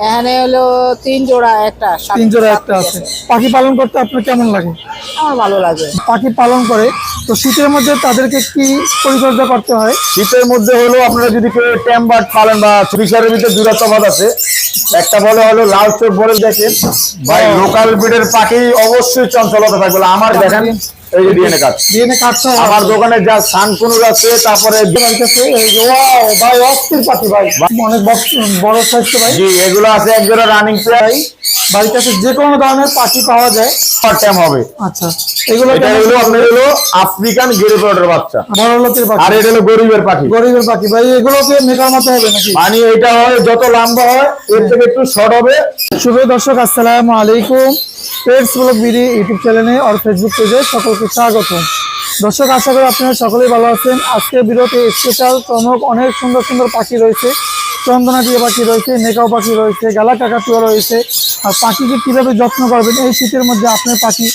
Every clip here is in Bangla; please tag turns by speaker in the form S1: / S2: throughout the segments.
S1: এখানে হলো তিন জোড়া একটা
S2: তিন জোড়া একটা আছে। পাখি পালন করতে আপনার কেমন লাগে?
S1: আমার ভালো লাগে।
S2: পাখি পালন করে তো শীতের মধ্যে তাদেরকে কি পরিচর্যা করতে হয়?
S3: শীতের মধ্যে হলো আপনারা যদি কেউ ট্যাম্বার্ড পালেন বা ফিশারের ভিতরে দুটা তফাৎ আছে একটা বলে হলো লাল চোখ বলে দেখেন। ভাই লোকাল ব্রিডের পাখি অবশ্যই চঞ্চলতা থাকবে। আমার দেখেন এই যে ডিএনএ কার্ড
S2: ডিএনএ কার্ড
S3: আমার দোকানে যা সানকুনুর আছে তারপরে
S2: ডিএনএ কাছে এই যে ওয়াও ভাই অস্থির ভাই। অনেক বড় সাইজ ভাই।
S3: জি এগুলো আছে একজোড়া রানিং প্লেয়ার
S2: বাড়ির কাছে যে কোনো ধরনের পাখি পাওয়া যায়।
S3: ট্যাম হবে।
S2: আচ্ছা। এগুলো
S3: হলো আপনার হলো আফ্রিকান বাচ্চা।
S2: বড় লোকের পাখি।
S3: আর এটা হলো গরিবের পাখি।
S2: গরিবের পাখি। ভাই এগুলোকে মেকার মতো হবে নাকি?
S3: মানে এটা হয় যত লম্বা হয় এর থেকে একটু শর্ট হবে।
S2: শুভ দর্শক আসসালামু আলাইকুম। পেটস ব্লগ বিডি ইউটিউব চ্যানেলে আর ফেসবুক পেজে সকলকে স্বাগত। দর্শক আশা করি আপনারা সকলেই ভালো আছেন। আজকে বিরতে স্পেশাল চমক অনেক সুন্দর সুন্দর পাখি রয়েছে। চন্দনা টিয়া পাখি রয়েছে নেকাও পাখি রয়েছে গালা কাকাতুয়া রয়েছে। আর পাখিকে কীভাবে যত্ন করবেন এই শীতের মধ্যে আপনার পাখি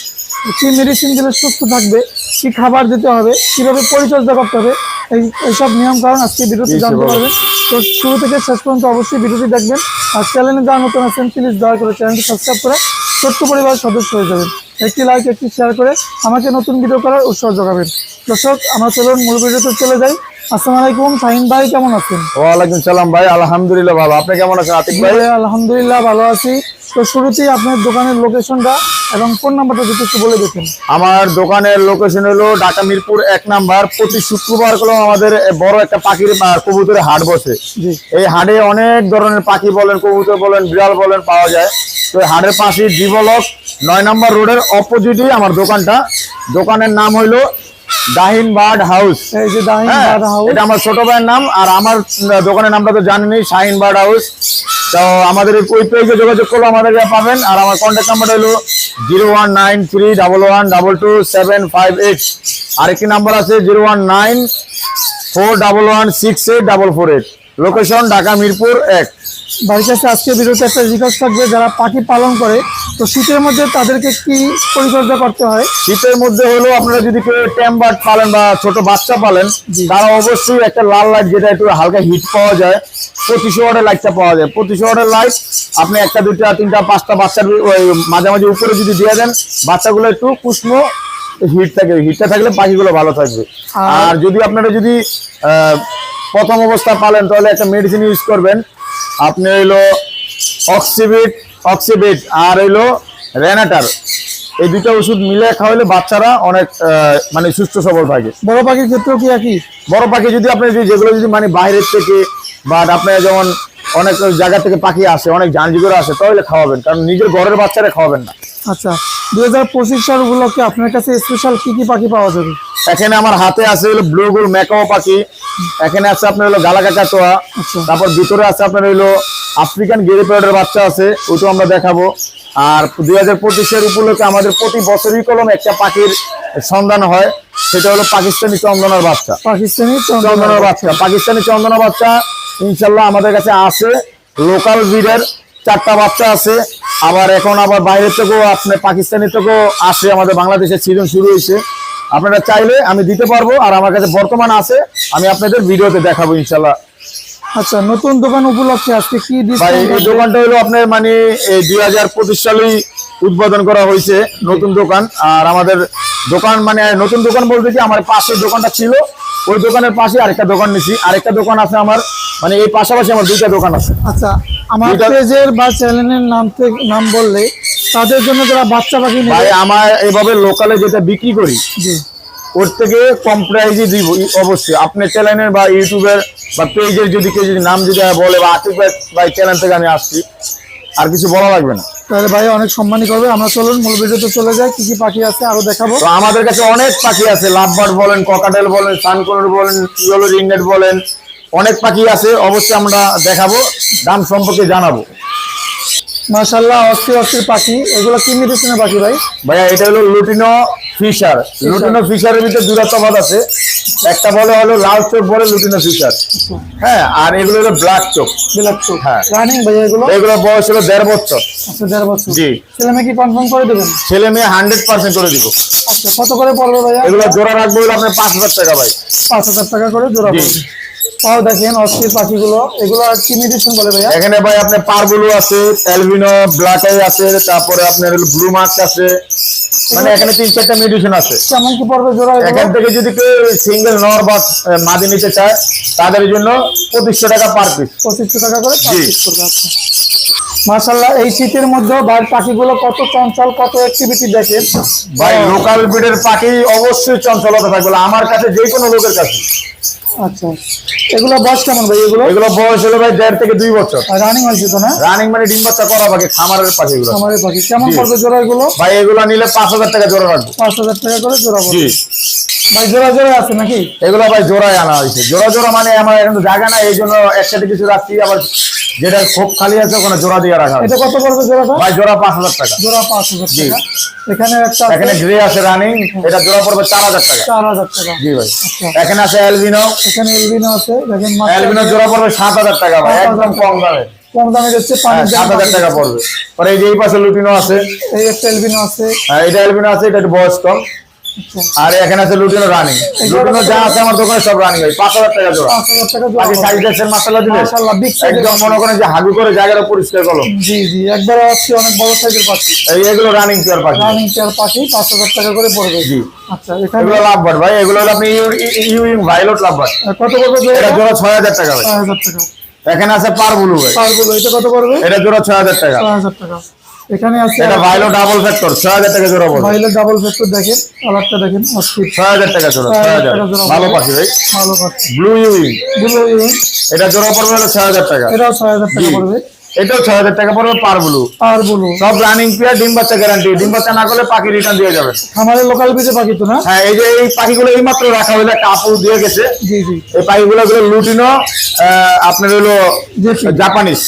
S2: কি মেডিসিন দিলে সুস্থ থাকবে কি খাবার দিতে হবে কীভাবে পরিচর্যা করতে হবে এই এইসব নিয়ম কারণ আজকে ভিডিওতে
S3: জি,
S2: জানতে পারবেন তো শুরু থেকে শেষ পর্যন্ত অবশ্যই ভিডিওটি দেখবেন। আর চ্যানেলে যারা নতুন আছেন প্লিজ দয়া করে চ্যানেলটি সাবস্ক্রাইব করে ছোট্ট পরিবারের সদস্য হয়ে যাবেন। একটি লাইক একটি শেয়ার করে আমাকে নতুন ভিডিও করার উৎসাহ যোগাবেন। দর্শক আমরা চলুন মূল ভিডিওতে চলে যাই। আসসালামু আলাইকুম শাহিন ভাই কেমন আছেন?
S3: ওয়ালাইকুম সালাম ভাই আলহামদুলিল্লাহ ভালো। আপনি কেমন আছেন আতিক ভাই?
S2: আলহামদুলিল্লাহ ভালো আছি। তো শুরুতেই আপনার দোকানের লোকেশনটা এবং ফোন নাম্বারটা যদি একটু বলে দিতেন।
S3: আমার দোকানের লোকেশন হলো ঢাকা মিরপুর এক নাম্বার প্রতি শুক্রবার করে আমাদের বড় একটা পাখির কবুতরের হাট বসে। এই হাটে অনেক ধরনের পাখি বলেন কবুতর বলেন বিড়াল বলেন পাওয়া যায়। তো হাটের পাশে ডিভলক নয় নম্বর রোডের অপোজিটই আমার দোকানটা। দোকানের নাম হইল বার্ড হাউস। হ্যাঁ,
S2: বার্ড হাউস।
S3: এটা আমার ছোট ভাইয়ের নাম আর আমার দোকানের নামটা তো জানেনই শাহিন বার্ড হাউস। তো আমাদের ওই পেজে যোগাযোগ করলে আমাদের পাবেন। আর আমার কন্ট্যাক্ট নাম্বার হলো zero one nine three double one double two seven five eight আরেকটি নাম্বার আছে zero one nine four double one six eight double four eight location Dhaka Mirpur এক।
S2: বাড়ির কাছে আজকে ভিডিওতে একটা রিকোয়েস্ট থাকবে যারা পাখি পালন করে তো শীতের মধ্যে তাদেরকে কি পরিচর্যা করতে হয়?
S3: শীতের মধ্যে হলো আপনারা যদি কেউ ট্যাম্বার্ড পালেন বা ছোট বাচ্চা পালেন তারা অবশ্যই একটা লাল লাইট যেটা একটু হালকা হিট পাওয়া যায় পঁচিশশো ওয়াটের লাইটটা পাওয়া যায়। পঁচিশশো ওয়াটের লাইট আপনি একটা দুইটা তিনটা পাঁচটা বাচ্চার ওই মাঝামাঝি উপরে যদি দিয়ে দেন বাচ্চাগুলো একটু উষ্ণ হিট থাকে। হিটটা থাকলে পাখিগুলো ভালো থাকবে।
S2: আর
S3: যদি আপনারা যদি প্রথম অবস্থা পালেন তাহলে একটা মেডিসিন ইউজ করবেন আপনি হইল অক্সিবিট অক্সিবিট আর হইল রেনাটার এই দুটো ওষুধ মিলে খাওয়ালে বাচ্চারা অনেক মানে সুস্থ সবল থাকে।
S2: বড় পাখির ক্ষেত্রেও কি একই?
S3: বড় পাখি যদি আপনি যদি যেগুলো যদি মানে বাইরের থেকে বা আপনার যেমন অনেক জায়গা থেকে পাখি আসে অনেক জানজি করে আসে তাহলে খাওয়াবেন। কারণ নিজের ঘরের বাচ্চারা খাওয়াবেন না।
S2: আচ্ছা দু হাজার পঁচিশ সাল উপলক্ষে আপনার কাছে স্পেশাল কি কি পাখি পাওয়া যাবে?
S3: এখানে আমার হাতে আছে হলো ব্লু গুল ম্যাকাও পাখি এখানে আছে আপনার হলো গালাকাটা তোয়া
S2: আচ্ছা।
S3: তারপর ভিতরে আছে আপনার হলো আফ্রিকান গেরি গেরিপেডের বাচ্চা আছে ওইটাও আমরা দেখাবো। আর দুই হাজার পঁচিশের উপলক্ষে আমাদের প্রতি বছরই কলম একটা পাখির সন্ধান হয় সেটা হলো পাকিস্তানি চন্দনার বাচ্চা।
S2: পাকিস্তানি
S3: চন্দনার বাচ্চা। পাকিস্তানি চন্দনা বাচ্চা ইনশাল্লাহ আমাদের কাছে আছে লোকাল ব্রিডের চারটা বাচ্চা আছে। আবার এখন আবার বাইরের থেকেও আপনি পাকিস্তানি থেকেও আসে আমাদের বাংলাদেশের সিজন শুরু হয়েছে। আপনারা চাইলে আমি দিতে পারব আর আমার কাছে বর্তমান আছে আমি আপনাদের ভিডিওতে দেখাবো ইনশাল্লাহ
S2: আচ্ছা নতুন দোকান উপলক্ষে আজকে কি
S3: ভাই এই দোকানটা হলো আপনার মানে এই দুই হাজার পঁচিশ সালেই উদ্বোধন করা হয়েছে নতুন দোকান। আর আমাদের দোকান মানে নতুন দোকান বলতে কি আমার পাশে দোকানটা ছিল ওই দোকানের পাশে আরেকটা দোকান নিছি। আরেকটা দোকান আছে আমার মানে এই পাশাপাশি আমার দুইটা দোকান আছে।
S2: আচ্ছা আমার পেজের বা চ্যানেলের নাম থেকে নাম বললে তাদের জন্য যারা বাচ্চা পাখি
S3: ভাই আমার এভাবে লোকালে যেটা বিক্রি করি ওর থেকে কম প্রাইজে দিব অবশ্যই। আপনার চ্যানেলের বা ইউটিউবের বা পেজের যদি কেউ যদি নাম যদি বলে বা আতিক ভাই চ্যানেল থেকে আমি আসছি আর কিছু বলা লাগবে না।
S2: তাহলে ভাই অনেক সম্মানই করবে। আমরা চলুন মূল ভিডিওতে চলে যাই। কি কি পাখি আছে আরও দেখাবো।
S3: তো আমাদের কাছে অনেক পাখি আছে। লাভবার্ড বলেন ককাটেল বলেন সানকোনর বলেন ইয়েলো রিংনেট বলেন অনেক পাখি আছে। অবশ্যই আমরা দেখাবো দাম সম্পর্কে জানাব।
S2: মাশাল্লাহ অস্থির অস্থির পাখি। এগুলো কি মেডিসিনের পাখি ভাই?
S3: ভাইয়া এটা হলো লুটিনো ফিশার লুটিনো ফিশারের ভিতরে তফাৎ আছে। একটা বলে হলো লাল চোখ বলে লুটিনো ফিশার হ্যাঁ আর এগুলো হলো ব্ল্যাক চোখ।
S2: বিলাক চোখ।
S3: হ্যাঁ।
S2: রানিং ভাই এগুলো?
S3: এগুলো বয়স হলো দেড় বছর।
S2: আচ্ছা দেড় বছর।
S3: জি।
S2: ছেলে মেয়ে কি কনফার্ম করে দেবেন?
S3: ছেলে মেয়ে হান্ড্রেড পার্সেন্ট করে দিব।
S2: আচ্ছা কত করে পড়বে ভাইয়া?
S3: এগুলো জোড়া রাখব হলো আপনার পাঁচ হাজার টাকা ভাই।
S2: পাঁচ হাজার টাকা করে জোড়া। পড়বে। ও দেখেন অস্থির পাখিগুলো। এগুলো আর কি মেডিসিন বলে ভাইয়া?
S3: এখানে ভাই আপনার পারগুলো আছে অ্যালবিনো ব্ল্যাক আই আছে তারপরে আপনার ব্লু মার্ক আছে। মানে এখানে তিন চারটা মেডিসিন আছে।
S2: কেমন কি পড়বে জোড়া
S3: এখান থেকে যদি কেউ সিঙ্গেল নর বা মাদি নিতে চায় তাদের জন্য পঁচিশশো টাকা পার পিস
S2: পঁচিশশো টাকা করে
S3: জি।
S2: মাসাল্লাহ এই শীতের মধ্যে বাইরের পাখিগুলো কত চঞ্চল কত অ্যাক্টিভিটি দেখেন।
S3: ভাই লোকাল ব্রিডের পাখি অবশ্যই চঞ্চলতা থাকবে। আমার কাছে যে কোনো লোকের কাছে।
S2: আচ্ছা। এগুলো বয়স কেমন ভাই এগুলো?
S3: এগুলো বয়স হলো ভাই দেড় থেকে দুই বছর।
S2: রানিং হয়েছে তো না?
S3: রানিং মানে ডিম বাচ্চা করা পাখি খামারের পাখি এগুলো।
S2: খামারের পাখি। কেমন
S3: করবে
S2: পড়বে জোড়া এগুলো?
S3: ভাই এগুলো নিলে পাঁচ হাজার টাকা জোড়া রাখব।
S2: পাঁচ হাজার টাকা করে জোড়া
S3: জি।
S2: ভাই জোড়া জোড়া আছে নাকি?
S3: এগুলো ভাই জোড়ায় আনা হয়েছে। জোড়া জোড়া মানে আমার এখন জায়গা না এই জন্য একসাথে কিছু রাখছি আবার যেটা খুব খালি আছে ওখানে জোড়া দিয়ে রাখা
S2: এটা কত পড়বে জোড়াটা?
S3: ভাই জোড়া পাঁচ হাজার টাকা।
S2: জোড়া পাঁচ হাজার
S3: জি।
S2: টাকা এখানে একটা
S3: এখানে গ্রে আছে রানিং এটা জোড়া পড়বে চার হাজার টাকা।
S2: চার হাজার টাকা।
S3: জি ভাই।
S2: আচ্ছা।
S3: এখানে আছে অ্যালবিনো
S2: এখানে এলবিনো আছে দেখেন
S3: অ্যালবিনো জোড়া পড়বে সাত হাজার টাকা ভাই একদম কম দামে।
S2: কম দামে যাচ্ছে
S3: হ্যাঁ,
S2: পানির
S3: সাত হাজার টাকা পড়বে। পরে এই যে এই পাশে লুটিনো আছে।
S2: এই একটা এলবিনো আছে।
S3: হ্যাঁ, এটা অ্যালবিনো আছে এটা একটু বয়স কম আর এখানে আছে লুটিনো রানিং। লুটিনো যা আছে আমার দোকানে সব রানিং ভাই পাঁচ হাজার টাকা জোড়া। আগে সাইজ দেখছেন মাসাল্লাহ দিলে। একদম মনে করেন যে হাগু করে জায়গাটা পরিষ্কার করল।
S2: জি জি একবার আসছে অনেক বড় সাইজের পাখি।
S3: এই এগুলো রানিং পেয়ার পাখি।
S2: রানিং চেয়ার পাখি পাঁচ হাজার টাকা করে পড়বে।
S3: জি।
S2: আচ্ছা
S3: এগুলো ভাই এগুলো আপনি ইউইং ভাইলট লাভবাট
S2: আহ, কত
S3: এটা
S2: জোড়া
S3: জোড়া ছয় হাজার টাকা ভাই।
S2: ছয় হাজার টাকা।
S3: এখানে আছে পার ব্লু ভাই।
S2: পারগুলো এটা কত পড়বে?
S3: এটা জোড়া ছয় হাজার টাকা।
S2: ছয় হাজার টাকা। এখানে আছে
S3: এটা ভাইলো ডাবল ফ্যাক্টর ছয় হাজার টাকা জোড়া পড়বে
S2: ভাইলো ডাবল ফ্যাক্টর দেখেন কালারটা দেখেন অস্থির।
S3: ছয় হাজার টাকা জোড়া ছয় হাজার।
S2: টাকা জোড়া।
S3: ভালো
S2: পড়বে।
S3: পাখি ভাই।
S2: ভালো পাখি।
S3: ব্লু
S2: ইউইংগুলো
S3: এটা জোড়া পড়বে হলো ছয় হাজার টাকা।
S2: এটাও ছয় হাজার টাকা পড়বে।
S3: এটাও ছয় হাজার টাকা পড়বে পার ব্লু
S2: আর বলু
S3: সব রানিং পেয়ার ডিম বাচ্চা গ্যারান্টি ডিম বাচ্চা না করলে পাখি রিটার্ন দিয়ে যাবে।
S2: খামারের লোকাল বিচে পাখি তো না?
S3: হ্যাঁ এই যে এই পাখিগুলো এই মাত্র রাখা হলো একটা আপু দিয়ে গেছে।
S2: জি জি।
S3: এই পাখিগুলো হলো লুটিনো আপনার হলো জাপানিজ।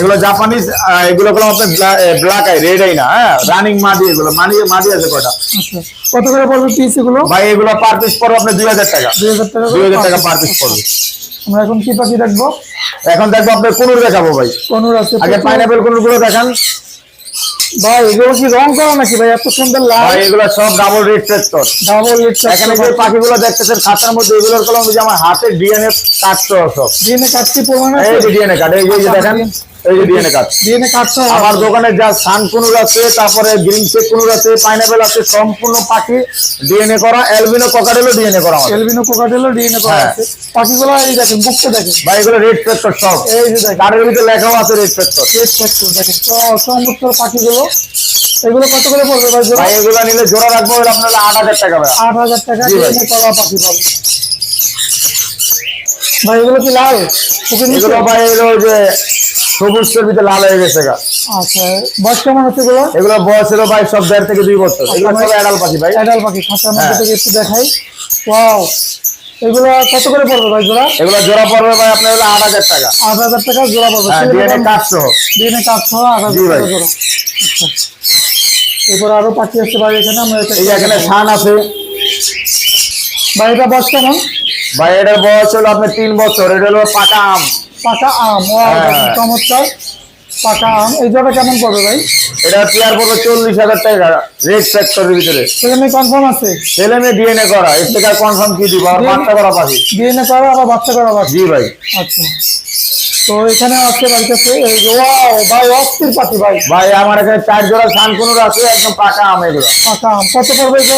S3: এগুলো জাপানিজ এগুলো হলো আপনার ব্ল্যাক আই রেড আই না হ্যাঁ? রানিং মাদি এগুলো মাদি মাদি আছে কটা
S2: আচ্ছা। কত করে পড়বে পিস এগুলো?
S3: ভাই এগুলো পার পিস পড়বে আপনার দুই হাজার টাকা।
S2: দুই হাজার টাকা
S3: দুই হাজার টাকা। পার পিস পড়বে।
S2: আমরা এখন কি পাখি দেখব?
S3: এখন দেখব আপনার কোনুর দেখাবো ভাই।
S2: কোনুর আছে
S3: আগে পাইনাপেল কোনুরগুলো দেখান।
S2: ভাই এগুলো কি রং করা নাকি ভাই? এত সুন্দর লাল।
S3: ভাই এগুলো সব ডাবল রেড ট্রেক্টর
S2: ডাবল
S3: এখানে যে পাখিগুলো দেখতেছেন খাতার মধ্যে এগুলোর কলম যে আমার হাতে ডিএনএ কাটতে সব।
S2: ডিএনএ কাটছি প্রমাণ আছে?
S3: ডিএনএ কাটে এই যে- এই যে দেখেন। এই যে ডিএনএ কাট
S2: ডিএনএ কাটছে
S3: আমার দোকানে যা সান কুনুর আছে তারপরে গ্রিন চেক কুনুর আছে পাইনাপেল আছে সম্পূর্ণ পাখি ডিএনএ করা অ্যালবিনো ককারেলও ডিএনএ করা আমাদের।
S2: এলবিনো কোকাটেলও ডিএনএ করা
S3: হ্যাঁ।
S2: আছে। পাখিগুলো এই দেখেন বুকটা দেখেন।
S3: ভাই এগুলো রেড ট্রেক্টর সব।
S2: এই যে দেখেন।
S3: কার্ডের ভিতরে লেখাও আছে রেড ট্রেক্টর
S2: রেড ফ্যাক্টর দেখেন। চমৎকার পাখিগুলো। এগুলো কত করে পড়বে ভাই জোড়া?
S3: ভাই এগুলো নিলে জোড়া রাখব আপনার আট হাজার টাকা ভাই।
S2: আট হাজার টাকা ডিএনএ করা পাখি পাবে। ভাই এগুলো কি লাল?
S3: এগুলো ভাই এগুলো যে সবুজ ভিতরে লাল হয়ে গেছে গা।
S2: আচ্ছা বয়স কেমন আছে এগুলো?
S3: এগুলো বয়স হলো ভাই সব দেড় থেকে দুই বছর। এগুলো সব অ্যাডাল পাখি ভাই।
S2: অ্যাডাল পাখি খাঁচার মধ্যে
S3: হ্যাঁ।
S2: থেকে একটু দেখাই। ওয়াও এগুলো কত করে পড়বে ভাই জোড়া?
S3: এগুলো জোড়া পড়বে ভাই আপনার হলো আট হাজার টাকা।
S2: আট হাজার টাকা জোড়া পড়বে।
S3: হ্যাঁ সহ।
S2: আট হাজার টাকা জোড়া। আচ্ছা এরপর আরও পাখি আছে ভাই এখানে আমরা
S3: এই এখানে শান আছে।
S2: ভাই এটা বয়স কেমন?
S3: ভাই এটার বয়স হলো আপনার তিন বছর এটা হলো পাকা আম।
S2: পাকা আম ও
S3: হ্যাঁ।
S2: চমৎকার? পাকা আম এই জোড়া কেমন পড়বে ভাই?
S3: এটা পেয়ার পড়বে চল্লিশ হাজার টাকা রেড সেক্টরের ভিতরে।
S2: সেখানে কনফার্ম আছে?
S3: ছেলে মেয়ে ডিএনএ করা এর থেকে কনফার্ম কি দিব? আর বাচ্চা করা পাখি
S2: ডিএনএ করা আবার বাচ্চা করা বাচ্চা
S3: জি ভাই।
S2: আচ্ছা। তো এখানে বাড়ির কাছে এই ওয়াও ভাই অস্থির পাখি ভাই।
S3: ভাই আমার এখানে চার জোড়া শান কুনুর আছে একদম পাকা আম এগুলো।
S2: পাকা আম। কত পড়বে এই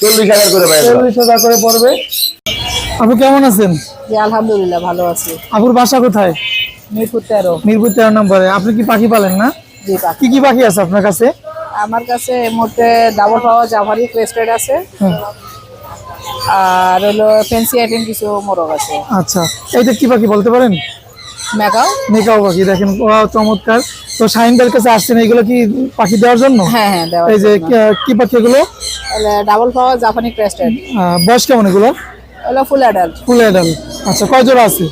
S3: চল্লিশ হাজার করে ভাই
S2: চল্লিশ হাজার করে পড়বে। আপু কেমন আছেন?
S1: জি আলহামদুলিল্লাহ ভালো আছি।
S2: আপুর বাসা কোথায়?
S1: মিরপুর তেরো।
S2: মিরপুর তেরো নম্বরে। আপনি কি পাখি পালেন না?
S1: জি পাখি।
S2: কি কি পাখি আছে আপনার কাছে?
S1: আমার কাছে এই মুহূর্তে ডাবল পাওয়া জাভারি ক্রেস্টেড আছে। আর হলো ফেন্সি আইটেম কিছু মোরগ আছে।
S2: আচ্ছা এইটা কি পাখি বলতে পারেন?
S1: মেকাও
S2: মেকাও পাখি দেখেন ও চমৎকার। তো শাহিনদের কাছে আসছেন এগুলো কি পাখি দেওয়ার জন্য?
S1: হ্যাঁ হ্যাঁ
S2: এই যে কি- পাখি এগুলো?
S1: ডাবল পাওয়া জাপানি ক্রেস্টেড
S2: বয়স কেমন এগুলো
S1: হলো ফুল অ্যাডাল্ট
S2: ফুল এডাল আচ্ছা কয় জোড়া আছে?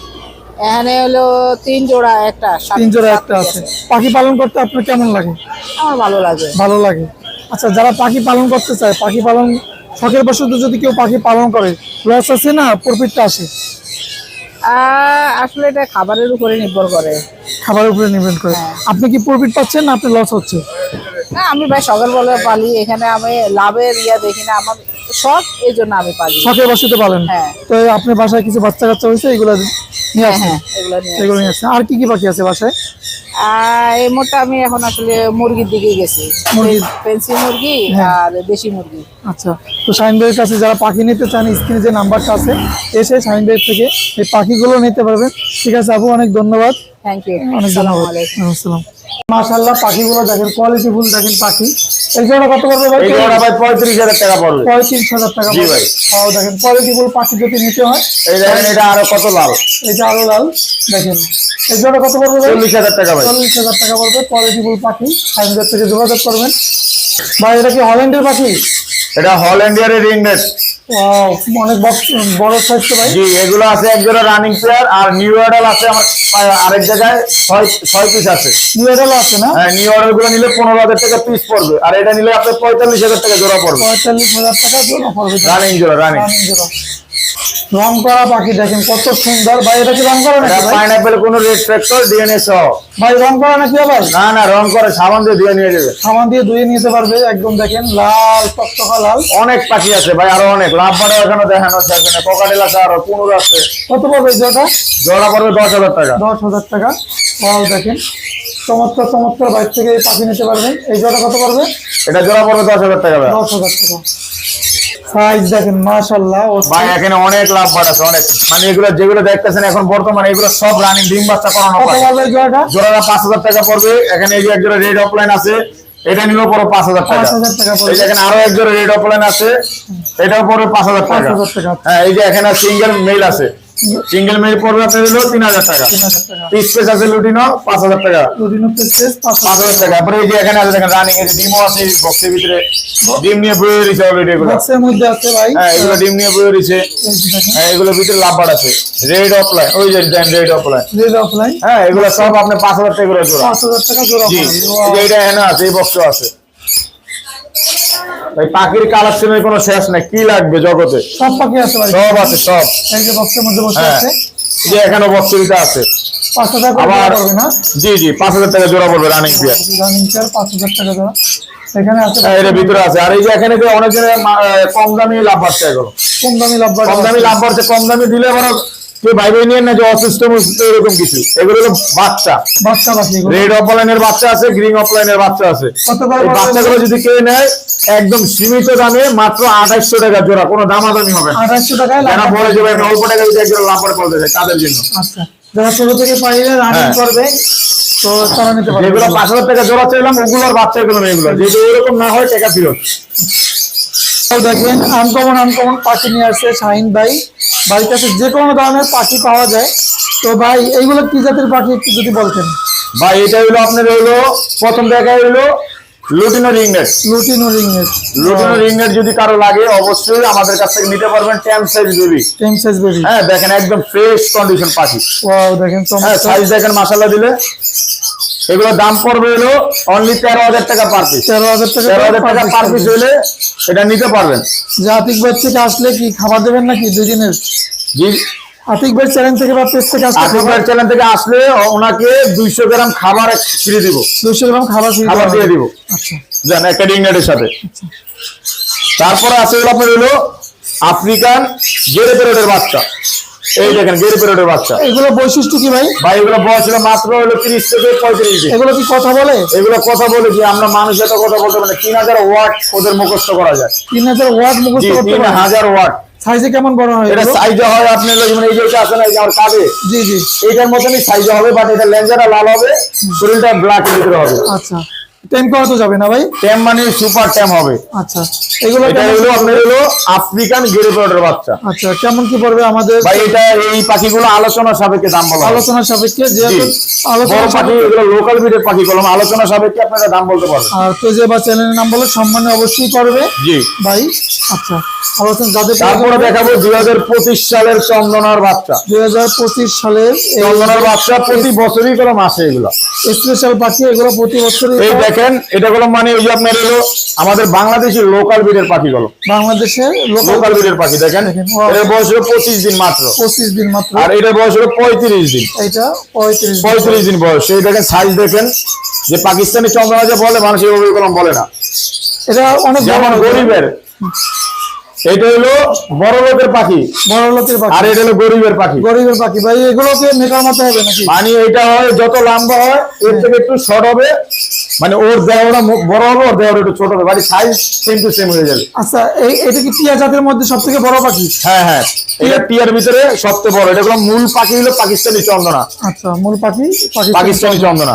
S1: এখানে হলো তিন জোড়া একটা
S2: তিন জোড়া একটা আছে। পাখি পালন করতে আপনার কেমন লাগে?
S1: আমার ভালো লাগে।
S2: ভালো লাগে। আচ্ছা যারা পাখি পালন করতে চায় পাখি পালন শখের বশত যদি কেউ পাখি পালন করে লস আছে না? প্রফিটটা আসে
S1: আসলে এটা খাবারের উপরে নির্ভর করে।
S2: খাবারের উপরে নির্ভর করে। আপনি কি প্রফিট পাচ্ছেন না আপনার লস হচ্ছে?
S1: না আমি ভাই সকাল বলে পালি এখানে আমি লাভের ইয়া দেখি না আমার শখ এই জন্য আমি পালি
S2: শখে বসতে পারেন
S1: হ্যাঁ।
S2: তো আপনার বাসায় কিছু বাচ্চা কাচ্চা হয়েছে এগুলো নিয়ে
S1: হ্যাঁ
S2: আসেন
S1: হ্যাঁ এগুলো নিয়ে
S2: আসেন আর কি কি পাখি আছে বাসায়?
S1: এই মোটা আমি এখন আসলে মুরগির দিকে গেছি।
S2: মুরগি।
S1: পেন্সি মুরগি
S2: হ্যাঁ।
S1: আর দেশি মুরগি।
S2: আচ্ছা তো শাহিন ভাইয়ের কাছে যারা পাখি নিতে চান স্ক্রিনে যে নাম্বারটা আছে এসে শাহিন ভাইয়ের থেকে এই পাখিগুলো নিতে পারবেন। ঠিক আছে আপু অনেক ধন্যবাদ।
S1: থ্যাক ইউ
S2: অনেক ধন্যবাদ। মাশাল্লাহ পাখিগুলো দেখেন কোয়ালিটি ফুল দেখেন পাখি। এই জোড়া কত পড়বে ভাই?
S3: এই জোড়া ভাই টাকা পড়বে।
S2: পঁয়ত্রিশ হাজার টাকা
S3: জি। ভাই।
S2: ও দেখেন কোয়ালিটি ফুল পাখি যদি নিতে হয়।
S3: এই দেখেন এটা আরও কত লাল?
S2: এটা আরও লাল। দেখেন এই জোড়া কত পড়বে ভাই?
S3: টাকা ভাই।
S2: চল্লিশ হাজার টাকা পড়বে। কোয়ালিটি ফুল পাখি সাইনদের থেকে যোগাযোগ করবেন। ভাই এটা কি হল্যান্ডের পাখি?
S3: এটা হল্যান্ডিয়ারের রিং নেট
S2: অনেক বড় সাইজ তো ভাই।
S3: জি এগুলো আছে এক জোড়া রানিং প্লেয়ার আর নিউ অর্ডার আছে আমার আরেক জায়গায় ছয় ছয় পিস আছে।
S2: নিউ অর্ডার আছে না?
S3: হ্যাঁ নিউ অর্ডারগুলো নিলে পনেরো হাজার টাকা পিস পড়বে। আর এটা নিলে আপনার পঁয়তাল্লিশ হাজার টাকা জোড়া পড়বে।
S2: পঁয়তাল্লিশ হাজার টাকা জোড়া পড়বে।
S3: রানিং জোড়া রানিং
S2: জোড়া। রং করা পাখি দেখেন কত সুন্দর। ভাই এটা কি রং করা নাকি
S3: পাইনাপেল কোনো রেড ফ্যাক্টর ডিএনএ সহ
S2: ভাই রং করা নাকি ভাই
S3: না না রং করে সাবান দিয়ে দিয়ে নিয়ে যাবে।
S2: সামান দিয়ে ধুয়ে নিতে পারবে একদম দেখেন লাল টকটকা লাল।
S3: অনেক পাখি আছে ভাই আরও অনেক। লাভ বাড়ে এখানে দেখানো আছে এখানে কোকাটেল আছে আরও কুনুর আছে।
S2: কত পড়বে জোড়াটা?
S3: জোড়া পড়বে দশ হাজার টাকা।
S2: দশ হাজার টাকা। ওয়াও দেখেন চমৎকার চমৎকার বাইর থেকে পাখি নিতে পারবেন। এই জোড়া কত পড়বে?
S3: এটা জোড়া পড়বে দশ হাজার টাকা
S2: দশ হাজার টাকা। সাইজ দেখেন মাশাআল্লাহ
S3: ভাই এখানে অনেক লাভ অনেক। মানে এগুলো যেগুলো দেখতেছেন এখন বর্তমানে এগুলো সব রানিং ডিম বাচ্চা করানো
S2: জোড়াটা?
S3: জোড়াটা পাঁচ হাজার টাকা পড়বে এখানে এই যে একজোড়া রেড অফলাইন আছে এটা নিলেও পরে পাঁচ হাজার টাকা।
S2: 5,000 টাকা পড়বে।
S3: এখানে আরও একজোড়া রেড অফলাইন আছে এটাও পরে পাঁচ হাজার টাকা।
S2: 5,000 টাকা।
S3: হ্যাঁ এই যে এখানে সিঙ্গেল মেল আছে। সিঙ্গেল মেল পড়বে আপনার হলো তিন হাজার টাকা। পিস পিস আছে লুটিনো পাঁচ হাজার টাকা।
S2: পেস পাঁচ
S3: পাঁচ হাজার টাকা। তারপরে এই যে এখানে আছে দেখেন রানিং যে ডিমও আছে এই বক্সের ভিতরে ডিম নিয়ে বয়ে রয়েছে অলরেডি এগুলো।
S2: বক্সের মধ্যে আছে ভাই।
S3: হ্যাঁ এগুলো ডিম নিয়ে বয়ে রয়েছে। হ্যাঁ এগুলোর ভিতরে লাভ আছে। রেড অফলাইন ওই যে রেড অফলাইন
S2: রেড অফলাইন
S3: হ্যাঁ এগুলো সব আপনার পাঁচ হাজার টাকা করে জোড়া।
S2: পাঁচ হাজার টাকা জোড়া
S3: জি
S2: পড়বে।
S3: এই
S2: Wow,
S3: যে এটা এখানে আছে এই বক্স আছে। ভাই পাখির কালেকশনের কোনো শেষ নাই। কি লাগবে জগতে?
S2: সব পাখি আছে ভাই।
S3: সব আছে সব।
S2: এই যে বক্সের মধ্যে বসে
S3: হ্যাঁ।
S2: আছে।
S3: যে এখানে বক্সিটা আছে। আবার জি জি পাঁচ হাজার টাকা জোড়া পড়বে রানিং
S2: চেয়ার পাঁচ হাজার টাকা জোড়া। এখানে আছে
S3: হ্যাঁ এর ভিতরে আছে। আর এই যে এখানে অনেক কম দামি লাভ বাড়ছে এগুলো
S2: কম দামি লাভ
S3: কম দামি লাভ বাড়ছে। কম দামি দিলে আবার কেউ নিয়ে না যে অসুস্থ এরকম কিছু? এগুলো হলো বাচ্চা।
S2: বাচ্চা পাখি
S3: রেড অফলাইনের বাচ্চা আছে গ্রিন অফলাইনের বাচ্চা আছে? বাচ্চাগুলো যদি কেউ নেয় একদম সীমিত দামে মাত্র আঠাইশশো টাকা জোড়া কোনো দামাদামি হবে
S2: আঠাশশো
S3: যারা বলে অল্প টাকা যদি একজন লাভ করে বলতে তাদের জন্য।
S2: আচ্ছা যারা ছোট থেকে পাইলে রানিং
S3: হ্যাঁ।
S2: করবে তো তারা নিতে পারবে।
S3: যেগুলো পাঁচ হাজার টাকা জোড়া চাইলাম ওগুলোর বাচ্চা এগুলো। যদি এরকম না হয় টাকা ফেরত।
S2: তো দেখেন আনকমন আনকমন পাখি নিয়ে আসছে শাহিন ভাই। বাড়ির কাছে যে কোনো ধরনের পাখি পাওয়া যায়। তো ভাই এইগুলো কি জাতের পাখি একটু যদি বলতেন?
S3: বা এটা হলো আপনার হলো প্রথম জায়গায় হলো লুটিনো রিংনেট।
S2: লুটিনো রিংয়ের
S3: লুটিনো রিংনেট যদি কারও লাগে অবশ্যই আমাদের কাছ থেকে নিতে পারবেন tame size baby.
S2: Ten size baby.
S3: হ্যাঁ দেখেন একদম ফ্রেশ কন্ডিশন পাখি।
S2: ওয়াও দেখেন
S3: হ্যাঁ সাইজ দেখেন দিলে। এগুলোর দাম পড়বে হলো অনলি তেরো হাজার টাকা পার পিস
S2: তেরো হাজার টাকা
S3: তেরো হাজার টাকা পার পিস হলে এটা নিতে পারবেন।
S2: যে আতিক ভাই থেকে আসলে কি খাবার দেবেন নাকি দুদিনের
S3: জি।
S2: আতিক ভাই চ্যানেল থেকে বা পেজ থেকে আসলে
S3: আতিক ভাই চ্যানেল থেকে আসলে ওনাকে দুইশো গ্রাম খাবার ফ্রি দিব।
S2: দুইশো গ্রাম খাবার ফ্রি
S3: খাবার দিয়ে। দিব।
S2: আচ্ছা।
S3: জান একাডেমি রিংনেটের সাথে। তারপরে আছে হলো আপনার হলো আফ্রিকান জেরে পেরোটের বাচ্চা। এই দেখেন গেরে পেরোটের বাচ্চা।
S2: এগুলো বৈশিষ্ট্য কি ভাই?
S3: ভাই এগুলো বয়স হলো মাত্র হলো তিরিশ থেকে পঁয়ত্রিশ দিন।
S2: এগুলো কি কথা বলে?
S3: এগুলো কথা বলে যে আমরা মানুষ এত কথা বলতে পারি তিন হাজার ওয়াট ওদের মুখস্থ করা যায়।
S2: তিন হাজার ওয়াট
S3: জি
S2: মুখস্থ করতে
S3: তিন হাজার ওয়াট।
S2: সাইজে কেমন বড় হয়
S3: এটা
S2: এগুলো?
S3: সাইজে হয় আপনার হলো যেমন এই যে এটা আছে না এই আমার
S2: জি জি।
S3: এইটার মতনই সাইজে হবে বাট এটা লেঞ্জারা লাল হবে শরীরটা ব্ল্যাক ভিতরে হবে।
S2: আচ্ছা। টেন করা তো যাবে না ভাই?
S3: ট্যাম মানে সুপার ট্যাম হবে।
S2: আচ্ছা এগুলো
S3: এটা হলো আপনার হলো আফ্রিকান গেরিপোর্টের বাচ্চা।
S2: আচ্ছা কেমন কি পড়বে আমাদের?
S3: ভাই এটা এই পাখিগুলো আলোচনা সাপেক্ষে দাম বলা
S2: আলোচনা সাপেক্ষে যে আলোচনা
S3: বড় পাখি এগুলো লোকাল ব্রিডের পাখি কলম আলোচনা সাপেক্ষে আপনারা দাম বলতে পারবেন।
S2: আর পেজে বা চ্যানেলের নাম বলে সম্মানে অবশ্যই করবে।
S3: জি।
S2: ভাই আচ্ছা।
S3: তারপরে দেখাবো দুই হাজার পঁচিশ সালের চন্দনার বাচ্চা।
S2: দুই হাজার পঁচিশ সালের
S3: চন্দনার বাচ্চা প্রতি বছরই কলম আসে এগুলো।
S2: স্পেশাল পাখি এগুলো প্রতি বছরই
S3: এই দেখেন এটা কলম মানে ওই যে আপনার হলো আমাদের বাংলাদেশের লোকাল বিটের পাখি কলম
S2: বাংলাদেশের লোকাল
S3: বিটের পাখি দেখেন?
S2: দেখেন,
S3: বয়স হলো পঁচিশ দিন মাত্র।
S2: পঁচিশ দিন মাত্র।
S3: আর এটা বয়স হলো পঁয়ত্রিশ দিন।
S2: এটা পঁয়ত্রিশ।
S3: পঁয়ত্রিশ দিন বয়স। সেই দেখেন সাইজ দেখেন যে পাকিস্তানি চন্দনা যে বলে মানুষ কলম বলে না।
S2: এটা অনেক
S3: যেমন গরিবের। এটা হলো বড় লোকের পাখি।
S2: বড় লোকের
S3: আর এটা হলো গরিবের পাখি।
S2: গরিবের পাখি। ভাই এগুলোকে মেকার মতো হবে নাকি?
S3: মানে এটা হয় যত লম্বা হয় এর থেকে একটু শর্ট হবে। মানে ওর দেহটা বড় হবে ওর দেহটা একটু ছোট হবে। মানে সাইজ সেম টু সেম হয়ে যাবে।
S2: আচ্ছা এই এটা কি টিয়া জাতের মধ্যে সব থেকে বড় পাখি?
S3: হ্যাঁ হ্যাঁ। এটা টিয়ার ভিতরে সবচেয়ে বড়। এটা হলো মূল পাখি হলো পাকিস্তানি চন্দনা।
S2: আচ্ছা মূল পাখি পাখি
S3: পাকিস্তানি চন্দনা।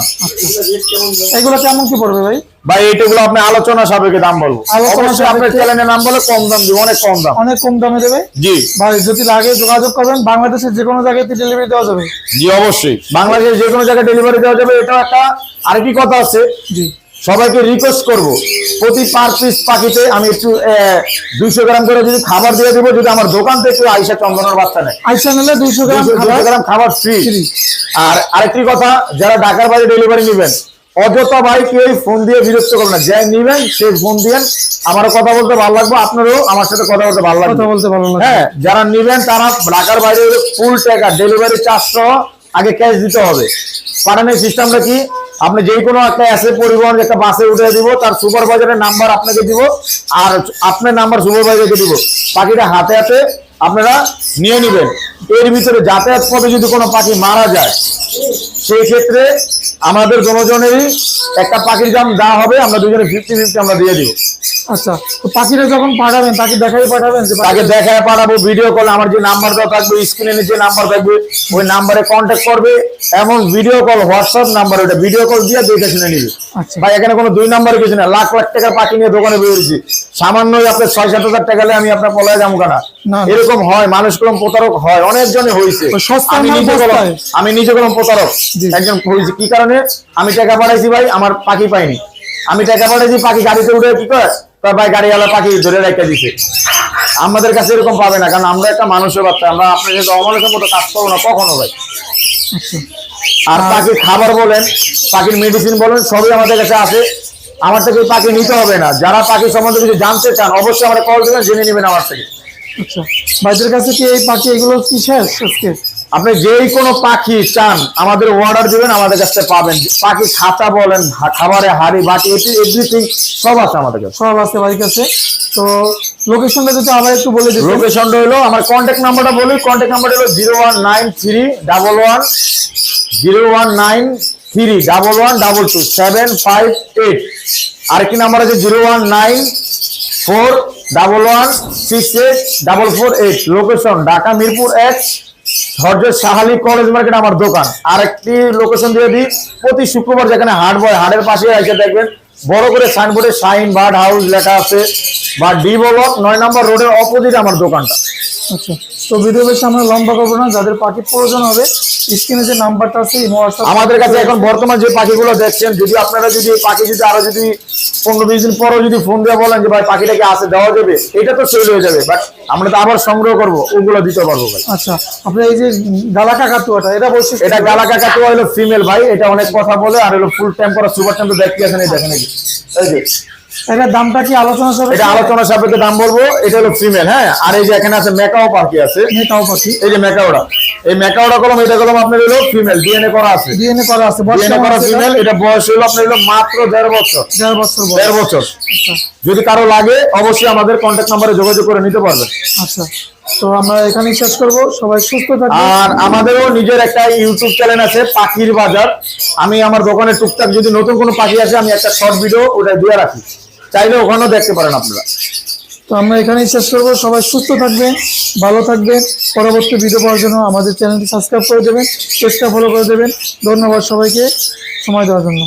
S2: এগুলো কেমন কি পড়বে ভাই?
S3: ভাই এইটাগুলো আপনি আলোচনা সাপেক্ষে দাম বলব।
S2: আলোচনা
S3: আপনার চ্যানেলের নাম বলে কম দাম দিব অনেক কম দাম।
S2: অনেক কম দামে দেবে?
S3: জি।
S2: ভাই যদি লাগে যোগাযোগ করবেন বাংলাদেশের যে কোনো জায়গায় ডেলিভারি দেওয়া যাবে।
S3: জি অবশ্যই। বাংলাদেশের যে কোনো জায়গায় ডেলিভারি দেওয়া যাবে এটা একটা আরেকটি কথা আছে।
S2: জি।
S3: সবাইকে রিকোয়েস্ট করব প্রতি পার পিস পাখিতে আমি একটু দুইশো গ্রাম করে যদি খাবার দিয়ে দেবো যদি আমার দোকান থেকে আইসা চন্দনের বাচ্চা নেয়।
S2: আইসা নিলে দুইশো গ্রাম
S3: দুইশো গ্রাম খাবার ফ্রি আর আরেকটি কথা যারা ঢাকার বাইরে ডেলিভারি নেবেন অযথা ভাই কেউ ফোন দিয়ে বিরক্ত করবেন না। যাই নিবেন সে ফোন দিয়েন। আমারও কথা বলতে ভালো লাগবে আপনারও আমার সাথে কথা বলতে ভালো লাগবে।
S2: কথা বলতে ভালো লাগে
S3: হ্যাঁ যারা নিবেন তারা ঢাকার বাইরে ফুল টাকা ডেলিভারি চার্জ সহ আগে ক্যাশ দিতে হবে। পাঠানোর সিস্টেমটা কি? আপনি যে কোনো একটা অ্যাসে পরিবহন একটা বাসে উঠে দিব তার সুপারভাইজারের নাম্বার আপনাকে দিব আর আপনার নাম্বার সুপারভাইজারকে দিব। পাখিটা হাতে হাতে আপনারা নিয়ে নেবেন। এর ভিতরে যাতায়াত পথে যদি কোনো পাখি মারা যায় সেই ক্ষেত্রে আমাদের দুজনেরই একটা পাখির দাম যা হবে আমরা দুজনে ফিফটি ফিফটি আমরা দিয়ে দিব।
S2: আচ্ছা তো পাখিটা যখন পাঠাবেন তাকে দেখাই পাঠাবেন
S3: তাকে দেখায় পাঠাবো ভিডিও কল আমার যে নাম্বার দেওয়া থাকবে স্ক্রিনে নিচে নাম্বার থাকবে ওই নাম্বারে কন্ট্যাক্ট করবে এমন ভিডিও কল হোয়াটসঅ্যাপ নাম্বার ওটা ভিডিও কল দিয়ে দেখে শুনে নিবে।
S2: আচ্ছা।
S3: ভাই এখানে কোনো দুই নাম্বারে কিছু না লাখ লাখ টাকার পাখি নিয়ে দোকানে বেরিয়েছি সামান্যই আপনার ছয় সাত হাজার টাকা আমি আপনার পলায় যাব কেনা?
S2: না।
S3: এরকম হয় মানুষ কলম প্রতারক হয় অনেকজনে হয়েছে আমি নিজে
S2: বস্তায়।
S3: আমি নিজে প্রতারক। একজন হয়েছে কি কারণে? আমি টাকা পাঠাইছি ভাই আমার পাখি পাইনি। আমি টাকা পাঠাইছি পাখি গাড়িতে উঠে কি করে ভাই গাড়িওয়ালা পাখি ধরে রেখে দিছে। আমাদের কাছে এরকম পাবে না কারণ আমরা একটা মানুষের বাচ্চা। আমরা আপনার সাথে অমানুষের মতো কাজ করব না কখনো ভাই। আর পাখির খাবার বলেন পাখির মেডিসিন বলেন সবই আমাদের কাছে আছে। আমার থেকে পাখি নিতে হবে না। যারা পাখি সম্বন্ধে কিছু জানতে চান অবশ্যই আমরা কল দেবেন জেনে নেবেন আমার থেকে।
S2: আচ্ছা ভাইদের কাছে কি এই পাখি এগুলো কি শেষ আজকে
S3: আপনি যেই কোনো পাখি চান আমাদের অর্ডার দিবেন আমাদের কাছে পাবেন। পাখি খাতা বলেন খাবারে হাড়ি বাটি এটি এভরিথিং সব আছে আমাদের কাছে।
S2: সব আছে ভাইয়ের কাছে। তো লোকেশনটা যদি আবার একটু বলে দিতেন।
S3: লোকেশনটা হলো আমার কন্ট্যাক্ট নাম্বারটা বলি কন্ট্যাক্ট নাম্বারটা হলো zero one nine three double one zero one nine three double one double two seven five eight আর কি নাম্বার আছে zero one nine four double one six eight double four eight location Dhaka Mirpur এক ধৈর্য সাহালি কলেজ মার্কেট আমার দোকান। আর একটি লোকেশন দিয়ে দিই। প্রতি শুক্রবার যেখানে হাট বয় হাটের পাশে এসে দেখবেন বড় করে সাইনবোর্ডে সাইন বার্ড হাউস লেখা আছে বা ডি ব্লক নয় নম্বর রোডের অপোজিট আমার দোকানটা।
S2: আচ্ছা তো ভিডিও বেশি আমরা লম্বা করব না যাদের পাখির প্রয়োজন হবে স্ক্রিনে যে নাম্বারটা আছে
S3: আমাদের কাছে এখন বর্তমান যে পাখিগুলো দেখছেন যদি আপনারা যদি পাখি যদি আরও যদি পনেরো বিশ দিন পরও যদি ফোন দিয়ে বলেন যে ভাই পাখিটাকে আসে দেওয়া যাবে এটা তো সেল হয়ে যাবে। বাট আমরা তো আবার সংগ্রহ করব ওগুলো দিতে পারব ভাই।
S2: আচ্ছা আপনি এই যে গালা কাকাতুয়াটা এটা বলছি
S3: এটা গালা কাকাতুয়া হলো ফিমেল ভাই এটা অনেক কথা বলে আর হলো ফুল টাইম করা সুপার টাইম তো দেখতে আসেন এই দেখেন এই যে।
S2: দামটা কি আলোচনা
S3: এটা আলোচনা সাপেক্ষে দাম বলব এটা হলো ফিমেল হ্যাঁ? আর এই যে এখানে আছে মেকাও পাখি আছে।
S2: মেটাও পাখি।
S3: এই যে মেকাওটা এই মেকাওটা কলম এটা কলম আপনার হলো ফিমেল ডিএনএ করা আছে।
S2: ডিএনএ করা আছে। বয়স
S3: ডিএনএ করা ফিমেল এটা? বয়স হলো আপনার হলো মাত্র দেড় বছর।
S2: দেড় বছর
S3: দেড় বছর।
S2: আচ্ছা।
S3: যদি কারও লাগে অবশ্যই আমাদের কন্ট্যাক্ট নাম্বারে যোগাযোগ করে নিতে পারবেন
S2: আচ্ছা। তো আমরা এখানেই শেষ করব। সবাই সুস্থ থাকবে
S3: আর আমাদেরও নিজের একটা ইউটিউব চ্যানেল আছে পাখির বাজার। আমি আমার দোকানে টুকটাক যদি নতুন কোনো পাখি আসে আমি একটা শর্ট ভিডিও ওটা দিয়ে রাখি। চাইলে ওখানেও দেখতে পারেন আপনারা।
S2: তো আমরা এখানেই শেষ করব। সবাই সুস্থ থাকবেন, ভালো থাকবেন। পরবর্তী ভিডিও পাওয়ার জন্য আমাদের চ্যানেলটি সাবস্ক্রাইব করে দেবেন চেষ্টা ফলো করে দেবেন। ধন্যবাদ সবাইকে। সময় দেওয়ার জন্য।